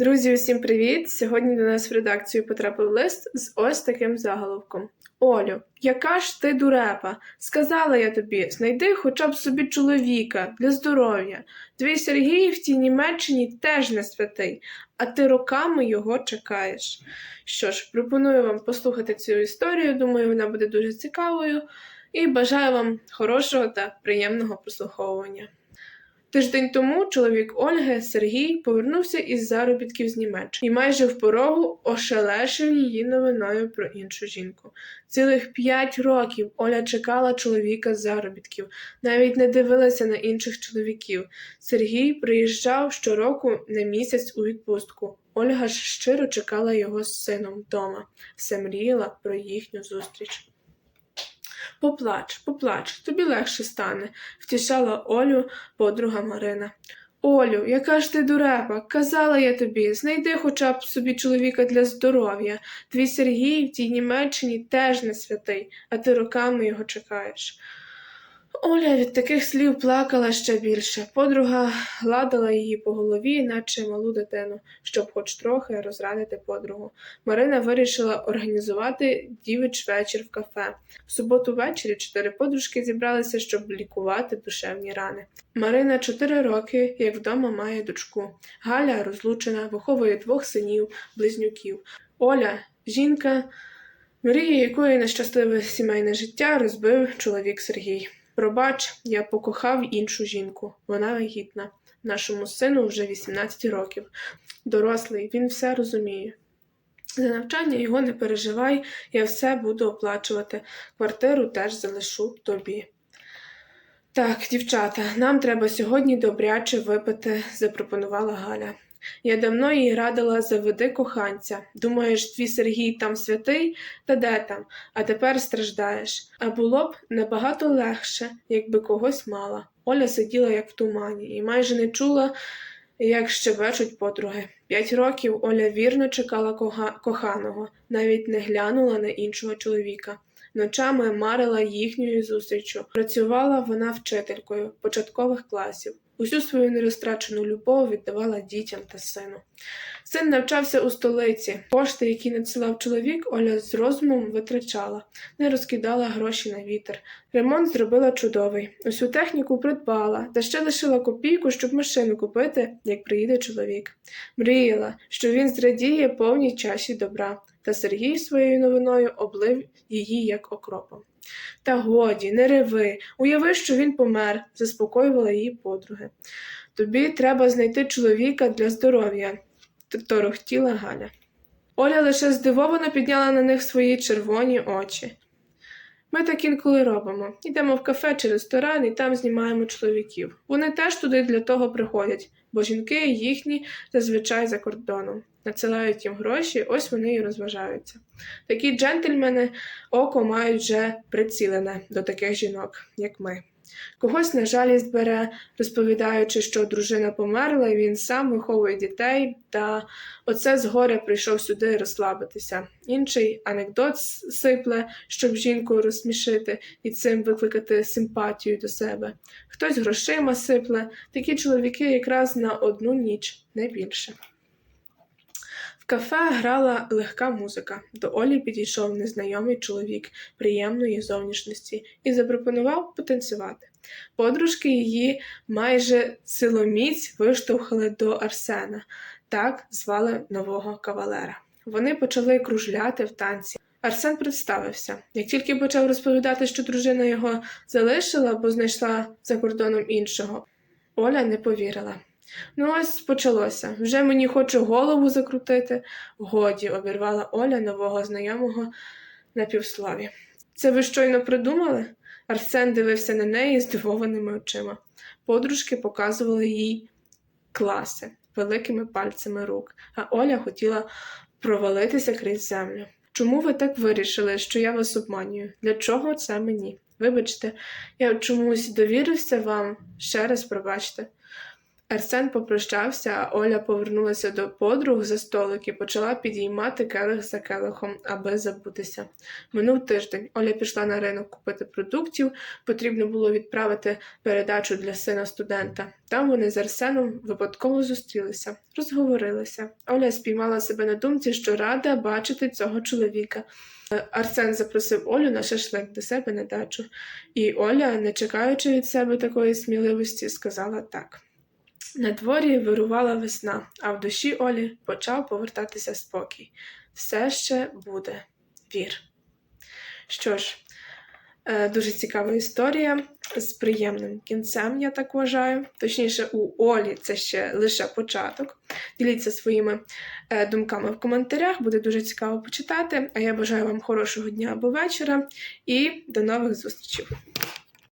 Друзі, усім привіт! Сьогодні до нас в редакцію потрапив лист з ось таким заголовком. Олю, яка ж ти дурепа? Сказала я тобі, знайди хоча б собі чоловіка для здоров'я. Твій Сергій в тій Німеччині теж не святий, а ти роками його чекаєш. Що ж, пропоную вам послухати цю історію. Думаю, вона буде дуже цікавою. І бажаю вам хорошого та приємного прослуховування. Тиждень тому чоловік Ольги Сергій повернувся із заробітків з Німеччини і майже в порогу ошелешив її новиною про іншу жінку. Цілих п'ять років Оля чекала чоловіка з заробітків, навіть не дивилася на інших чоловіків. Сергій приїжджав щороку на місяць у відпустку. Ольга ж щиро чекала його з сином вдома, все мріяла про їхню зустріч. Поплач, поплач, тобі легше стане, втішала Олю подруга Марина. Олю, яка ж ти дурепа, казала я тобі, знайди хоча б собі чоловіка для здоров'я. Твій Сергій в тій Німеччині теж не святий, а ти роками його чекаєш. Оля від таких слів плакала ще більше. Подруга гладила її по голові, наче малу дитину, щоб хоч трохи розрадити подругу. Марина вирішила організувати дівич вечір в кафе. В суботу ввечері чотири подружки зібралися, щоб лікувати душевні рани. Марина чотири роки, як вдома має дочку. Галя розлучена, виховує двох синів, близнюків. Оля жінка, мрії якої нещасливе сімейне життя розбив чоловік Сергій. Пробач, я покохав іншу жінку. Вона вагітна. Нашому сину вже 18 років. Дорослий, він все розуміє. За навчання його не переживай, я все буду оплачувати. Квартиру теж залишу тобі. Так, дівчата, нам треба сьогодні добряче випити, запропонувала Галя. Я давно їй радила заведи коханця. Думаєш, твій Сергій там святий, та де там, а тепер страждаєш. А було б набагато легше, якби когось мала. Оля сиділа як в тумані і майже не чула, як щебечуть подруги. П'ять років Оля вірно чекала коханого, навіть не глянула на іншого чоловіка. Ночами марила їхньою зустрічю. Працювала вона вчителькою початкових класів. Усю свою нерозтрачену любов віддавала дітям та сину. Син навчався у столиці. Кошти, які надсилав чоловік, Оля з розумом витрачала, не розкидала гроші на вітер. Ремонт зробила чудовий. Усю техніку придбала, та ще лишила копійку, щоб машину купити, як приїде чоловік. Мріяла, що він зрадіє повній чаші добра, та Сергій своєю новиною облив її як окропом. Та годі, не реви, уяви, що він помер, заспокоювала її подруги. Тобі треба знайти чоловіка для здоров'я, торохтіла Галя. Оля лише здивовано підняла на них свої червоні очі. Ми так інколи робимо. Йдемо в кафе чи ресторан і там знімаємо чоловіків. Вони теж туди для того приходять, бо жінки їхні зазвичай за кордоном. Надсилають їм гроші, ось вони і розважаються. Такі джентльмени око мають вже прицілене до таких жінок, як ми. Когось на жалість бере, розповідаючи, що дружина померла, і він сам виховує дітей, та оце згоря прийшов сюди розслабитися. Інший анекдот сипле, щоб жінку розсмішити і цим викликати симпатію до себе. Хтось грошима сипле, такі чоловіки якраз на одну ніч, не більше. Кафе грала легка музика. До Олі підійшов незнайомий чоловік приємної зовнішності і запропонував потанцювати. Подружки її майже силоміць виштовхали до Арсена, так звали нового кавалера. Вони почали кружляти в танці. Арсен представився. Як тільки почав розповідати, що дружина його залишила, бо знайшла за кордоном іншого, Оля не повірила. Ну, ось почалося. Вже мені хоче голову закрутити. Годі, обірвала Оля нового знайомого на півслові. Це ви щойно придумали? Арсен дивився на неї здивованими очима. Подружки показували їй класи великими пальцями рук, а Оля хотіла провалитися крізь землю. Чому ви так вирішили, що я вас обманюю? Для чого це мені? Вибачте, я чомусь довірився вам, ще раз пробачте. Арсен попрощався, а Оля повернулася до подруг за столик і почала підіймати келих за келихом, аби забутися. Минув тиждень. Оля пішла на ринок купити продуктів. Потрібно було відправити передачу для сина студента. Там вони з Арсеном випадково зустрілися, розговорилися. Оля спіймала себе на думці, що рада бачити цього чоловіка. Арсен запросив Олю на шашлик до себе на дачу, і Оля, не чекаючи від себе такої сміливості, сказала так. На дворі вирувала весна, а в душі Олі почав повертатися спокій. Все ще буде вір. Що ж, е, дуже цікава історія з приємним кінцем, я так вважаю. Точніше, у Олі це ще лише початок. Діліться своїми е, думками в коментарях, буде дуже цікаво почитати. А я бажаю вам хорошого дня або вечора і до нових зустрічей.